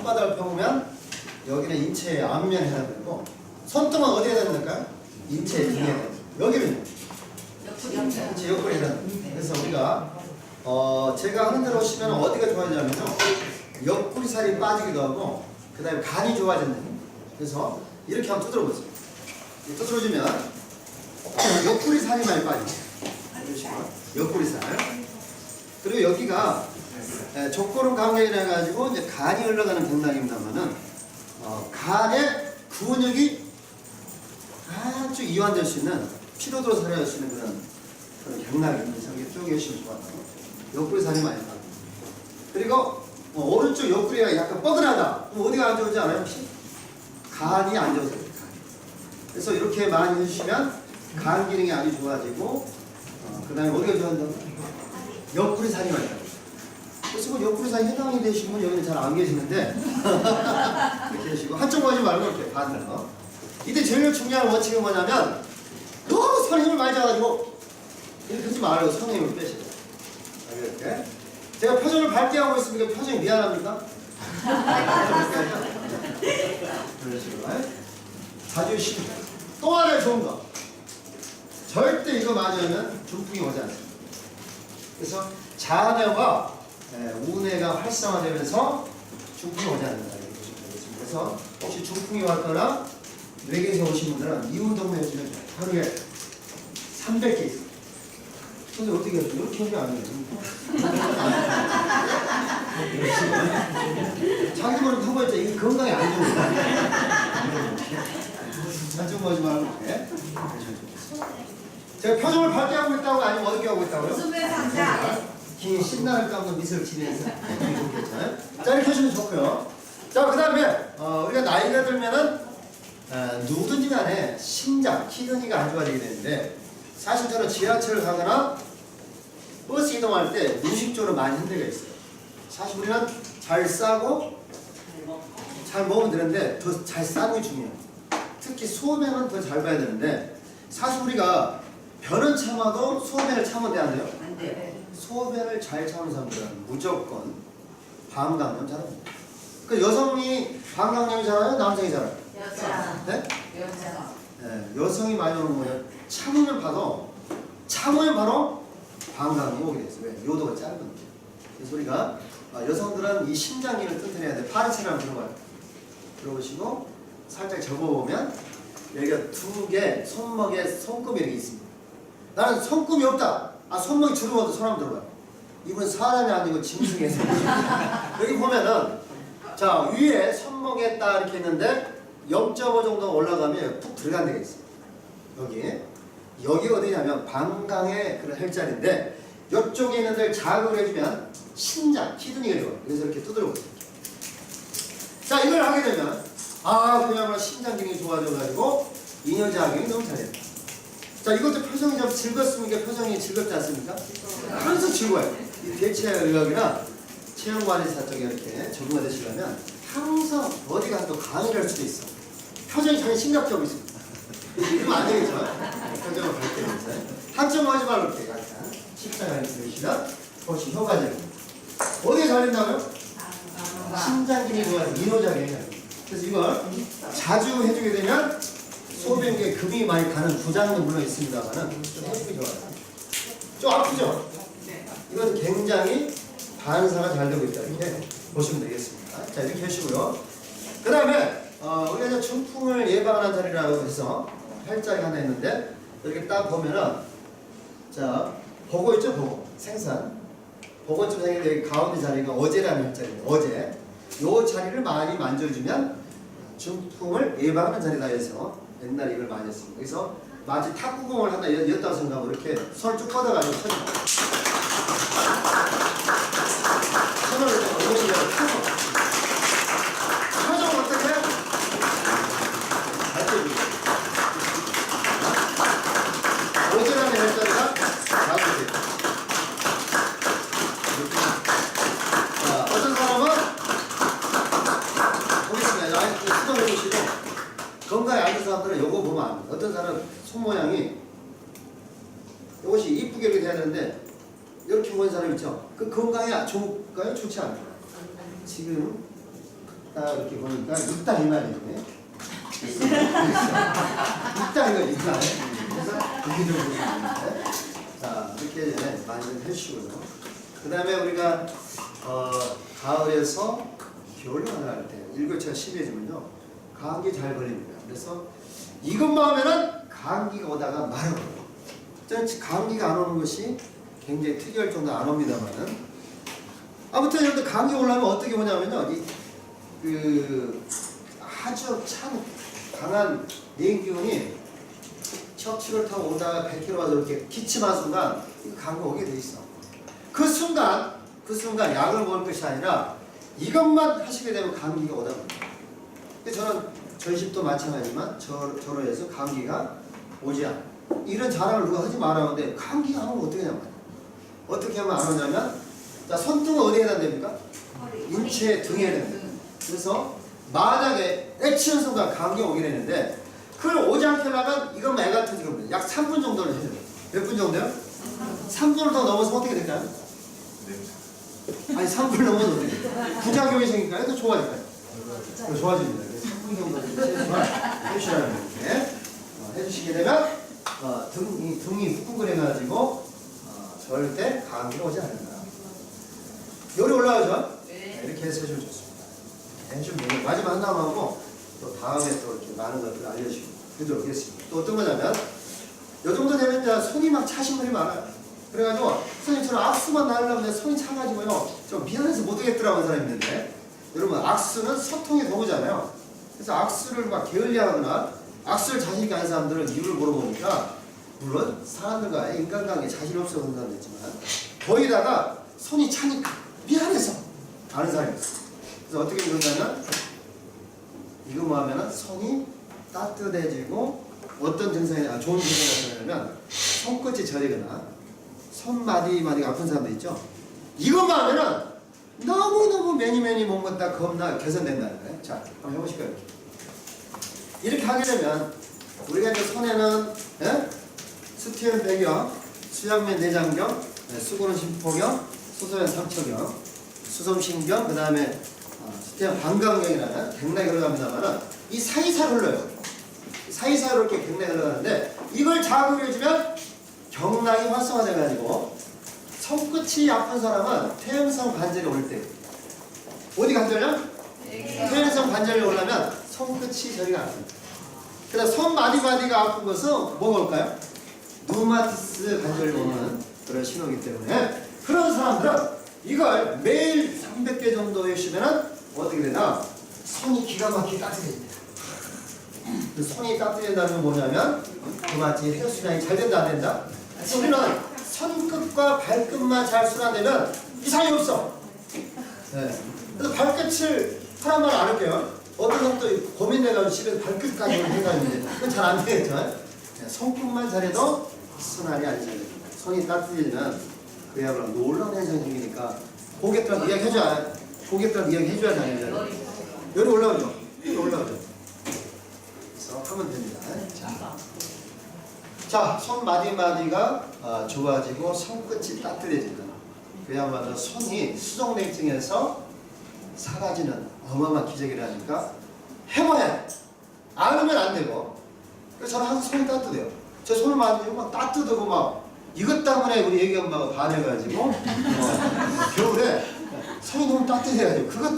손바닥을 펴보면 여기는 인체의 앞면에 해당되고 손등은 어디에 해당될까요? 인체의 등에 해당돼요. 여기는 인체 옆구리에 해당돼요. 그래서 우리가 어 제가 하는 대로 오시면 어디가 좋아지냐면요. 옆구리 살이 빠지기도 하고 그 다음에 간이 좋아진다. 그래서 이렇게 한번 두드려 보세요. 이렇게 두드려주면 옆구리 살이 많이 빠지죠. 옆구리 살. 그리고 여기가 에, 족고름 강경이라 해가지고 이제 간이 흘러가는 경락입니다만은 어, 간의 근육이 아주 이완될 수 있는 피로도로 살아갈 수 있는 그런 그런 경락이 저기 쭉 열심히 좋았다고 옆구리 살이 많이 빠져. 그리고 어, 오른쪽 옆구리가 약간 뻐근하다. 그럼 어디가 안 좋은지 알아요 혹시? 간이 안 좋아서 그래요, 간이. 그래서 이렇게 많이 해주시면 간 기능이 아주 좋아지고 어, 그 다음에 어디가 좋아진다고? 옆구리 살이 많이 빠져. 그래서 그 옆구리 살이 해당이 되신 분 여기는 잘 안 계시는데. 이렇게 하시고 한쪽 보지 말고 이렇게 반대로. 이때 제일 중요한 원칙이 뭐냐면 너무 손 힘을 많이 잡아가지고 이렇게 하지 말고 손 힘을 빼시고. 이렇게. 제가 표정을 밝게 하고 있으니까? 표정이 미안합니까? 그런 식으로. 쉬고. 또 하나 좋은 거. 절대 이거 맞으면 중풍이 오지 않습니다. 그래서 예, 우뇌가 활성화되면서 중풍이 오지 않는다 이렇게 되겠습니다 그래서 혹시 중풍이 왔거나 뇌경색 오신 분들은 이 운동만 해주면. 하루에 300개 있어요 근데 어떻게 해요? 이렇게 하면 안 돼요 자기 머리 하고 있자 이게 건강에 안 좋은 거야 한쪽 보지 말고 이렇게 제가 표정을 밝게 하고 있다고 아니면 어둡게 하고 있다고요? 웃음의 상자. 긴 신나는 가운데 미소를 지내면서 좋겠잖아요. 자 이렇게 하시면 좋고요. 자 그 다음에 어, 우리가 나이가 들면은 어, 누구든지 간에 심장, 키드니가 안 좋아지게 되는데 사실 저는 지하철을 가거나 버스 이동할 때 무식적으로 많이 흔들려 있어요. 사실 우리는 잘 싸고 잘 먹으면 되는데 더 잘 싸는 게 중요해요. 특히 소변은 더 잘 봐야 되는데 사실 우리가 변은 참아도 소변을 참으면 돼안 돼요? 안 돼. 소변을 잘 참는 사람들은 무조건 방광염 잘합니다. 그 여성이 방광염이 잘해요? 남성이 잘해요? 여자. 네? 여자. 네, 여성이 많이 오는 거예요. 참으면 봐도 참으면 바로 방광이 오게 돼있어요. 왜? 요도가 짧은 거예요. 그래서 우리가 아, 여성들은 이 심장기를 튼튼해야 돼. 파리처럼 들어봐요. 들어보시고 살짝 접어보면 여기가 두 개 손목에 손금이 이렇게 있습니다. 나는 손금이 없다. 아 손목이 주름어도 손 한번 들어봐요. 이분 사람이 아니고 짐승에서 여기 보면은 자 위에 손목에 딱 이렇게 있는데 0.5 정도 올라가면 푹 들어간 데가 있어요. 여기 여기 어디냐면 방광의 그런 혈자리인데 이쪽에 있는 데를 자극을 해주면 신장, 키드니가 좋아요. 그래서 이렇게 두드려 보세요. 자 이걸 하게 되면 아 그야말로 신장 기능이 좋아져가지고 이뇨작용이 너무 잘해요. 자 이것도 표정이 좀 즐겁습니까? 표정이 즐겁지 않습니까? 항상 즐거워요. 이 대체의학이나 체형관리사 쪽에 이렇게 적응하시려면 항상 어디 가서 또 강의를 할 수도 있어. 표정이 자기 심각하고 있습니다. 그러면 안 되겠죠? 표정을 밝게 해서 한점 하지 말고 이렇게 약간 십자가에 들으시면 훨씬 효과적입니다. 어디에 잘 된다고요? 신장 기능이 좋아서 이노작용이 그래서 이걸 자주 해주게 되면 소변기에 금이 많이 가는 부작용은 물론 있습니다만은 좀 해주기 좋아요. 좀 아프죠? 이건 굉장히 반사가 잘 되고 있다 이렇게 보시면 되겠습니다. 자 이렇게 하시고요. 그 다음에 어, 우리가 이제 중풍을 예방하는 자리라고 해서 팔자리 하나 있는데 이렇게 딱 보면은 자 보고 있죠 보고 생산 보고쯤 생겼는데 여기 가운데 자리가 어제라는 자리입니다. 어제 요 자리를 많이 만져주면 중풍을 예방하는 자리다 해서 옛날에 이걸 많이 했습니다. 그래서 마치 탁구공을 하나 연- 였다고 생각하고 이렇게 손을 쭉 뻗어가지고 손을 손을 이렇게 엉덩이로 펴고 표정 어떻게? 밝혀주고 오지랖의 혈자리가 잡으세요 자, 어떤 사람은 보겠습니다. 아이 수동을 보시고 건강에 안 좋은 사람들은 요거 보면 안 돼요. 어떤 사람은 손 모양이 이것이 이쁘게 이렇게 돼야 되는데 이렇게 보는 사람 있죠. 그 건강에 좋을까요? 좋지 않을까요? 지금 딱 이렇게 보니까 있다 이 말이네. 있다 이거 있다. 그래서 그게 좀 보시는데. 자 이렇게 좀 해주시고요. 그 다음에 우리가 어, 가을에서 겨울로 나갈 때 일교차가 심해지면요 감기 잘 걸립니다. 그래서 이것만 하면은 감기가 오다가. 저는 감기가 안 오는 것이 굉장히 특이할 정도 안 옵니다만은 아무튼 여러분들 감기 올라면 어떻게 오냐면요 이, 그 아주 참 강한 냉기운이 척추를 타고 오다가 100km 와서 이렇게 기침한 순간 이 감기 오게 돼 있어. 그 순간 그 순간 약을 먹을 것이 아니라 이것만 하시게 되면 감기가 오다. 그래서 저는 저희 집도 마찬가지지만 저, 저로 해서 감기가 오지 않아. 이런 자랑을 누가 하지 말았는데 감기가 안 오면 어떻게 하냐 말이야. 어떻게 하면 안 오냐면 자 손등은 어디에 해야 됩니까? 인체 등에 해야 됩니다. 그래서 만약에 애치는 순간 감기 오게 되는데 그걸 오지 않게 하려면 이건 애 같은 지금 약 3분 정도를 해줘요. 몇 분 정도요? 3분을 더 넘어서 어떻게 될까요? 아니 3분 넘어서 어떻게 돼요? 부작용이 생길까요? 더 좋아질까요? 더 좋아집니다. 3분 정도 최소한 해주시라는 거예요. 어, 해주시게 되면 어, 등 이, 등이 후끈거려가지고 어, 절대 감기가 오지 않는다. 열이 올라가죠? 네, 이렇게 해서 해주면 좋습니다. 네, 좀 뭐, 마지막 하나만 하고 또 다음에 또 이렇게 많은 것들을 알려주시고 해도록 하겠습니다. 또 어떤 거냐면 요 정도 되면 이제 손이 막 차신 분이 많아요. 그래가지고 선생님 저는 악수만 날려면 손이 차가지고요. 좀 미안해서 못하겠더라고 하는 사람이 있는데 여러분 악수는 소통의 도구잖아요. 그래서 악수를 막 게을리하거나 악수를 자신 있게 하는 사람들은 이유를 물어보니까 물론 사람들과의 인간관계에 자신 없어 그런 사람도 있지만 거기다가 손이 차니까 미안해서 하는 사람이 있어요. 그래서 어떻게 그러냐면 이거 뭐 하면은 손이 따뜻해지고 어떤 증상이 아, 좋은 증상이 나타나냐면 손끝이 저리거나 손마디 마디가 아픈 사람도 있죠. 이것만 하면은 너무너무 매니 매니 못먹다 겁나 개선된다는 거예요. 자, 한번 해보실까요? 이렇게 하게 되면 우리가 이제 손에는 예? 스티언 배경, 수양면 내장경, 네, 수고는 심포경, 소소연 상처경, 수som신경, 그 다음에 스티언 방광경이라는 갱락이 흘러갑니다만은 이 사이사로 흘러요. 사이사로 이렇게 갱락이 흘러가는데 이걸 자극해주면 경락이 활성화돼가지고 손끝이 아픈 사람은 퇴행성 관절이 올 때 어디 관절이요? 퇴행성 관절이 오려면 손끝이 저리가 아픕니다. 그래서 손 마디마디가 아픈 것은 뭐가 올까요? 누마티스 관절이 오는 그런 신호이기 때문에 그런 사람들은 이걸 매일 300개 정도 해주시면 어떻게 되나? 손이 기가 막히게 따뜻해집니다. 그 손이 따뜻해진다는 건 뭐냐면 그 마치 혈순환이 잘 된다 안 된다? 우리는 손끝과 발끝만 잘 순환되면 이상이 없어. 네. 그래서 발끝을 하나만 안 할게요. 어떤 사람도 고민돼가지고 집에서 발끝까지 해가지고 그건 잘 안 되겠죠. 네, 손끝만 잘해도 순환이 안 되죠. 손이 따뜻해지면 그야말로 놀라운 현상이 생기니까 고객들한테 이야기 해줘야 고객들한테 이야기 해줘야 되잖아요. 열이 올라오죠. 열이 올라오죠. 그래서 하면 됩니다. 자. 자, 손 마디마디가 아, 좋아지고 손끝이 따뜻해지는 그야말로 손이 수족냉증에서 사라지는 어마어마한 기적이라니까 해봐야 돼. 안 되고 그래서 저는 항상 손이 따뜻해요. 제 손을 만지면 막 따뜻하고 막 이것 때문에 우리 애기 엄마가 반해가지고 어, 겨울에 손이 너무 따뜻해가지고 그것